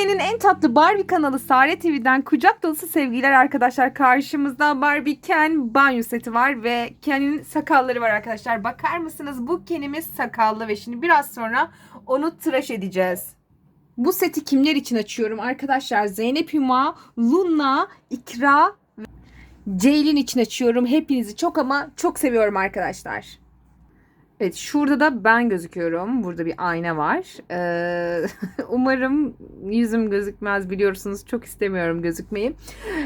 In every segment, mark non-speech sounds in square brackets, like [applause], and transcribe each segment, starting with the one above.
Türkiye'nin en tatlı Barbie kanalı Sare TV'den kucak dolusu sevgiler arkadaşlar. Karşımızda Barbie Ken banyo seti var ve Ken'in sakalları var arkadaşlar. Bakar mısınız? Bu Ken'imiz sakallı ve şimdi biraz sonra onu tıraş edeceğiz. Bu seti kimler için açıyorum arkadaşlar? Zeynep Hüma, Luna, İkra Ceylin için açıyorum. Hepinizi çok ama çok seviyorum arkadaşlar. Evet şurada da ben gözüküyorum. Burada bir ayna var. Ee, [laughs] umarım yüzüm gözükmez biliyorsunuz. Çok istemiyorum gözükmeyi.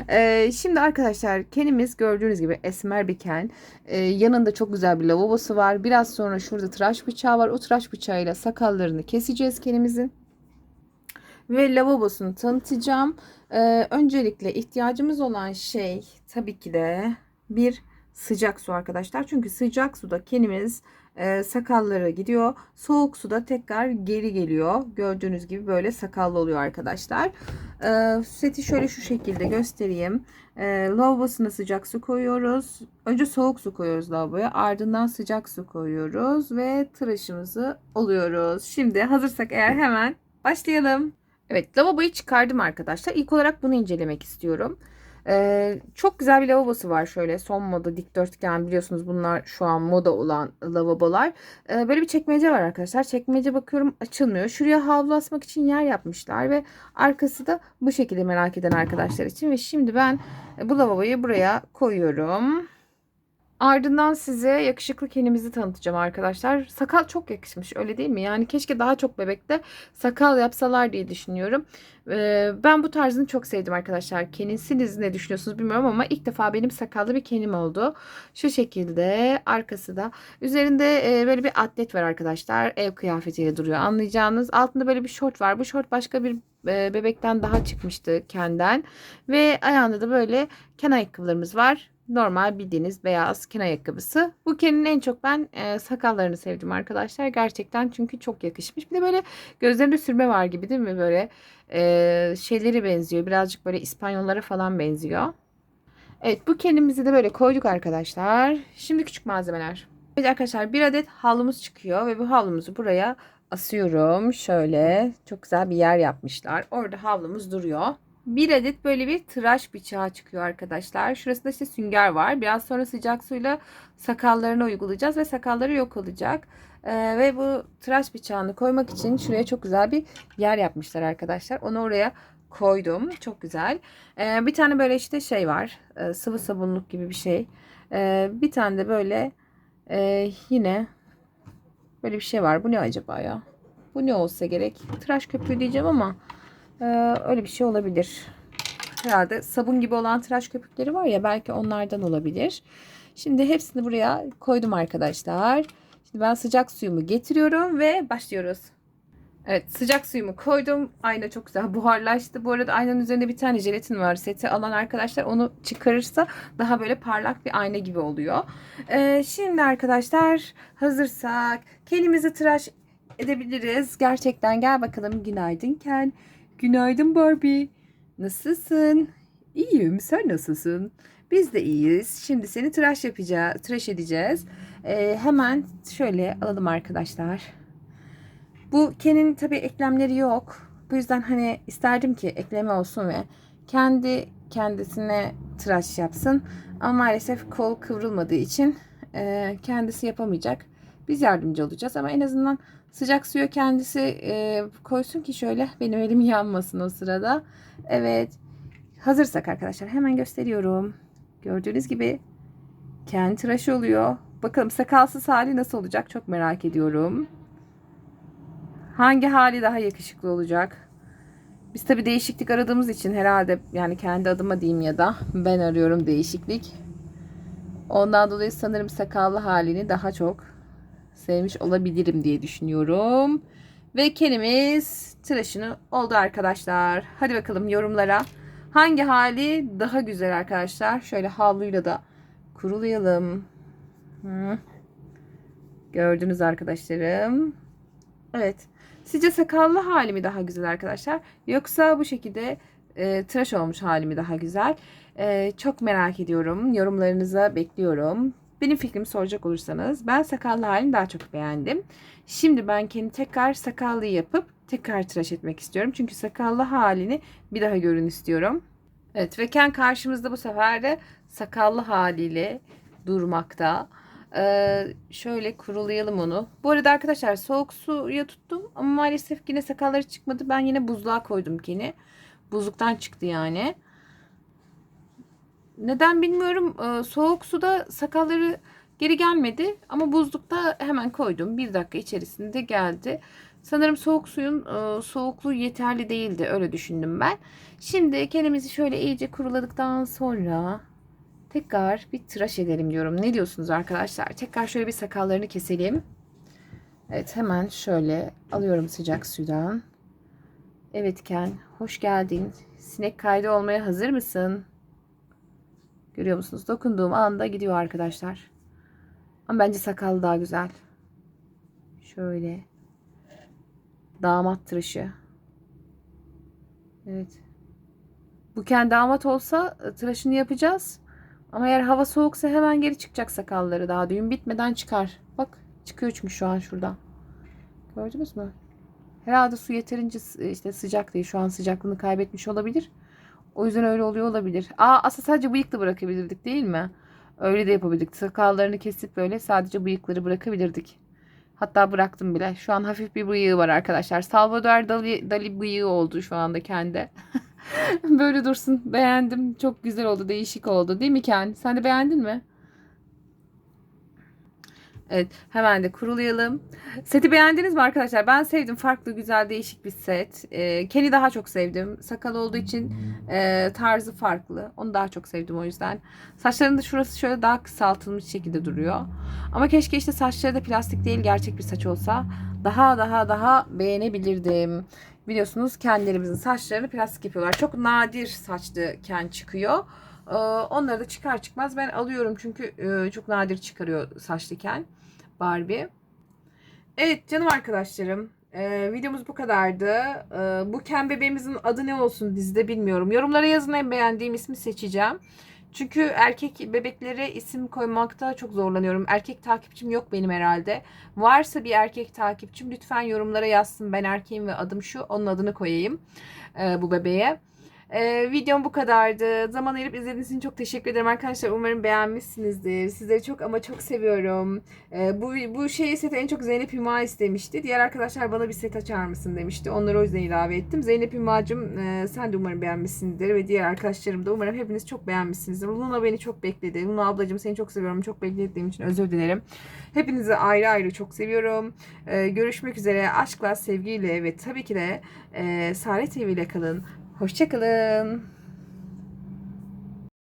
Ee, şimdi arkadaşlar Ken'imiz gördüğünüz gibi esmer bir Ken. Ee, yanında çok güzel bir lavabosu var. Biraz sonra şurada tıraş bıçağı var. O tıraş bıçağıyla sakallarını keseceğiz Ken'imizin. Ve lavabosunu tanıtacağım. Ee, öncelikle ihtiyacımız olan şey tabii ki de bir sıcak su arkadaşlar. Çünkü sıcak suda Ken'imiz e, sakalları gidiyor. Soğuk suda tekrar geri geliyor. Gördüğünüz gibi böyle sakallı oluyor arkadaşlar. E, seti şöyle şu şekilde göstereyim. E, lavabosuna sıcak su koyuyoruz. Önce soğuk su koyuyoruz lavaboya. Ardından sıcak su koyuyoruz ve tıraşımızı oluyoruz. Şimdi hazırsak eğer hemen başlayalım. Evet lavaboyu çıkardım arkadaşlar. İlk olarak bunu incelemek istiyorum. Ee, çok güzel bir lavabosu var şöyle son moda dikdörtgen biliyorsunuz bunlar şu an moda olan lavabolar. Ee, böyle bir çekmece var arkadaşlar. Çekmece bakıyorum açılmıyor. Şuraya havlu asmak için yer yapmışlar ve arkası da bu şekilde merak eden arkadaşlar için. Ve şimdi ben bu lavaboyu buraya koyuyorum. Ardından size yakışıklı kendimizi tanıtacağım arkadaşlar. Sakal çok yakışmış öyle değil mi? Yani keşke daha çok bebekte sakal yapsalar diye düşünüyorum. Ee, ben bu tarzını çok sevdim arkadaşlar. Ken'in siz ne düşünüyorsunuz bilmiyorum ama ilk defa benim sakallı bir Ken'im oldu. Şu şekilde arkası da. Üzerinde e, böyle bir atlet var arkadaşlar. Ev kıyafetiyle duruyor anlayacağınız. Altında böyle bir şort var. Bu şort başka bir e, bebekten daha çıkmıştı Ken'den. Ve ayağında da böyle Ken ayakkabılarımız var normal bildiğiniz beyaz Ken ayakkabısı. Bu Ken'in en çok ben e, sakallarını sevdim arkadaşlar. Gerçekten çünkü çok yakışmış. Bir de böyle gözlerinde sürme var gibi değil mi? Böyle e, şeyleri benziyor. Birazcık böyle İspanyollara falan benziyor. Evet bu Ken'imizi de böyle koyduk arkadaşlar. Şimdi küçük malzemeler. Evet arkadaşlar bir adet havlumuz çıkıyor ve bu havlumuzu buraya asıyorum. Şöyle çok güzel bir yer yapmışlar. Orada havlumuz duruyor. Bir adet böyle bir tıraş bıçağı çıkıyor arkadaşlar. Şurasında işte sünger var. Biraz sonra sıcak suyla sakallarına uygulayacağız ve sakalları yok olacak. Ee, ve bu tıraş bıçağını koymak için şuraya çok güzel bir yer yapmışlar arkadaşlar. Onu oraya koydum. Çok güzel. Ee, bir tane böyle işte şey var. Ee, sıvı sabunluk gibi bir şey. Ee, bir tane de böyle e, yine böyle bir şey var. Bu ne acaba ya? Bu ne olsa gerek? Tıraş köpüğü diyeceğim ama ee, öyle bir şey olabilir. Herhalde sabun gibi olan tıraş köpükleri var ya belki onlardan olabilir. Şimdi hepsini buraya koydum arkadaşlar. Şimdi ben sıcak suyumu getiriyorum ve başlıyoruz. Evet sıcak suyumu koydum. Ayna çok güzel buharlaştı. Bu arada aynanın üzerinde bir tane jelatin var. Seti alan arkadaşlar onu çıkarırsa daha böyle parlak bir ayna gibi oluyor. Ee, şimdi arkadaşlar hazırsak kendimizi tıraş edebiliriz. Gerçekten gel bakalım günaydın Ken. Günaydın Barbie. Nasılsın? İyiyim. Sen nasılsın? Biz de iyiyiz. Şimdi seni tıraş yapacağız. Tıraş edeceğiz. Ee, hemen şöyle alalım arkadaşlar. Bu Ken'in tabii eklemleri yok. Bu yüzden hani isterdim ki ekleme olsun ve kendi kendisine tıraş yapsın. Ama maalesef kol kıvrılmadığı için e, kendisi yapamayacak. Biz yardımcı olacağız ama en azından sıcak suyu kendisi e, koysun ki şöyle benim elim yanmasın o sırada. Evet. Hazırsak arkadaşlar hemen gösteriyorum. Gördüğünüz gibi kendi tıraşı oluyor. Bakalım sakalsız hali nasıl olacak çok merak ediyorum. Hangi hali daha yakışıklı olacak? Biz tabi değişiklik aradığımız için herhalde yani kendi adıma diyeyim ya da ben arıyorum değişiklik. Ondan dolayı sanırım sakallı halini daha çok sevmiş olabilirim diye düşünüyorum. Ve Kenimiz tıraşını oldu arkadaşlar. Hadi bakalım yorumlara. Hangi hali daha güzel arkadaşlar? Şöyle havluyla da kurulayalım. Gördünüz arkadaşlarım. Evet. Sizce sakallı hali mi daha güzel arkadaşlar? Yoksa bu şekilde e, tıraş olmuş hali mi daha güzel? E, çok merak ediyorum. Yorumlarınızı bekliyorum. Benim fikrimi soracak olursanız ben sakallı halini daha çok beğendim. Şimdi ben kendi tekrar sakallı yapıp tekrar tıraş etmek istiyorum. Çünkü sakallı halini bir daha görün istiyorum. Evet ve Ken karşımızda bu sefer de sakallı haliyle durmakta. Ee, şöyle kurulayalım onu. Bu arada arkadaşlar soğuk suya tuttum ama maalesef yine sakalları çıkmadı. Ben yine buzluğa koydum Ken'i. Buzluktan çıktı yani. Neden bilmiyorum. Ee, soğuk suda sakalları geri gelmedi ama buzlukta hemen koydum. Bir dakika içerisinde geldi. Sanırım soğuk suyun e, soğukluğu yeterli değildi. Öyle düşündüm ben. Şimdi kendimizi şöyle iyice kuruladıktan sonra tekrar bir tıraş edelim diyorum. Ne diyorsunuz arkadaşlar? Tekrar şöyle bir sakallarını keselim. Evet hemen şöyle alıyorum sıcak sudan. Evet Ken hoş geldin. Sinek kaydı olmaya hazır mısın? Görüyor musunuz? Dokunduğum anda gidiyor arkadaşlar. Ama bence sakallı daha güzel. Şöyle. Damat tıraşı. Evet. Bu kendi damat olsa e, tıraşını yapacağız. Ama eğer hava soğuksa hemen geri çıkacak sakalları. Daha düğün bitmeden çıkar. Bak çıkıyor çünkü şu an şuradan. Gördünüz mü? Herhalde su yeterince işte sıcak değil. Şu an sıcaklığını kaybetmiş olabilir. O yüzden öyle oluyor olabilir. Aa aslında sadece bıyıkla bırakabilirdik değil mi? Öyle de yapabilirdik. Sakallarını kesip böyle sadece bıyıkları bırakabilirdik. Hatta bıraktım bile. Şu an hafif bir bıyığı var arkadaşlar. Salvador Dali, Dali bıyığı oldu şu anda kendi. [laughs] Böyle dursun. Beğendim. Çok güzel oldu. Değişik oldu. Değil mi Ken? Sen de beğendin mi? Evet. Hemen de kurulayalım. Seti beğendiniz mi arkadaşlar? Ben sevdim. Farklı, güzel, değişik bir set. Ee, Ken'i daha çok sevdim. Sakal olduğu için e, tarzı farklı. Onu daha çok sevdim o yüzden. Saçlarının da şurası şöyle daha kısaltılmış şekilde duruyor. Ama keşke işte saçları da plastik değil gerçek bir saç olsa daha daha daha beğenebilirdim. Biliyorsunuz kendilerimizin saçlarını plastik yapıyorlar. Çok nadir saçlı ken çıkıyor. Ee, Onları da çıkar çıkmaz ben alıyorum çünkü e, çok nadir çıkarıyor saçlı ken Barbie. Evet canım arkadaşlarım. e, videomuz bu kadardı. E, bu Ken bebeğimizin adı ne olsun dizide bilmiyorum. Yorumlara yazın en beğendiğim ismi seçeceğim. Çünkü erkek bebeklere isim koymakta çok zorlanıyorum. Erkek takipçim yok benim herhalde. Varsa bir erkek takipçim lütfen yorumlara yazsın. Ben erkeğim ve adım şu. Onun adını koyayım bu bebeğe. E, videom bu kadardı. Zaman ayırıp izlediğiniz için çok teşekkür ederim arkadaşlar. Umarım beğenmişsinizdir. Sizleri çok ama çok seviyorum. E, bu bu şeyi seti en çok Zeynep Hüma istemişti. Diğer arkadaşlar bana bir set açar mısın demişti. Onları o yüzden ilave ettim. Zeynep Hüma'cığım e, sen de umarım beğenmişsindir ve diğer arkadaşlarım da umarım hepiniz çok beğenmişsinizdir. Luna beni çok bekledi. Luna ablacığım seni çok seviyorum. Çok beklediğim için özür dilerim. Hepinizi ayrı ayrı çok seviyorum. E, görüşmek üzere. Aşkla, sevgiyle ve tabii ki de e, Sare TV ile kalın. Hoşçakalın.